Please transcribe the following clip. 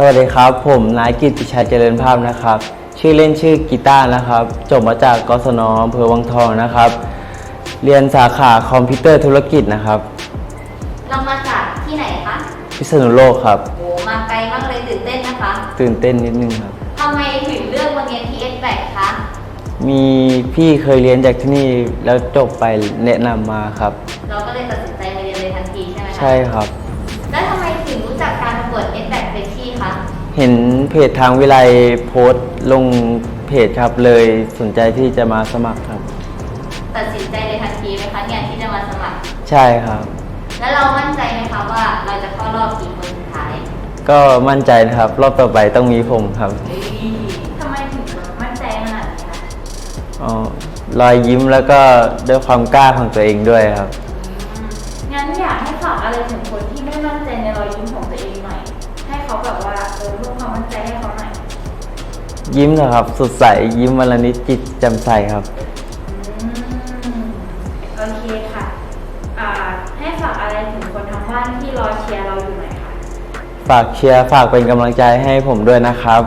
สวัสดีครับ ผมนายกิตติชัยเจริญภาพนะครับ ชื่อเล่นชื่อกีตาร์นะครับ จบมาจากกศนอำเภอวังทองนะครับ เรียนสาขาคอมพิวเตอร์ธุรกิจนะครับ เรามาจากที่ไหนคะพิษณุโลกครับโหมาไกลมากเลยตื่นเต้นนะคะตื่นเต้นนิดนึงครับ ทำไมถึงเลือกมาเรียน TS แบกคะ มีพี่เคยเรียนจากที่นี่แล้วจบไปแนะนำมาครับ เราก็เลยตัดสินใจมาเรียนเลยทันทีใช่ไหมคะ ใช่ครับ เห็นเพจทางวิไลโพสต์ลงเพจครับเลยสนใจที่จะมาสมัครครับ ตัดสินใจเลยทันทีไหมคะเนี่ยที่จะมาสมัคร ใช่ครับ แล้วเรามั่นใจไหมคะว่าเราจะเข้ารอบกี่คนสุดท้ายก็มั่นใจนะครับ รอบต่อไปต้องมีผมครับทำไมถึงมั่นใจขนาดนี้คะอ๋อรอยยิ้มแล้วก็ด้วยความกล้าของตัวเองด้วยครับงั้นอยากให้ฝากอะไรถึงคนที่ไม่มั่นใจในรอยยิ้มของตัวเองหน่อย ให้เขาแบบว่า เออเพิ่มความมั่นใจให้เขาหน่อยยิ้มนะครับ สดใสยิ้มวันละนิดจิตแจำใสครับ อืมโอเคค่ะ อ่า ให้ฝากอะไรถึงคนทางบ้านที่รอเชียร์เราอยู่หน่อยค่ะ ฝากเชียร์ฝากเป็นกำลังใจให้ผมด้วยนะครับ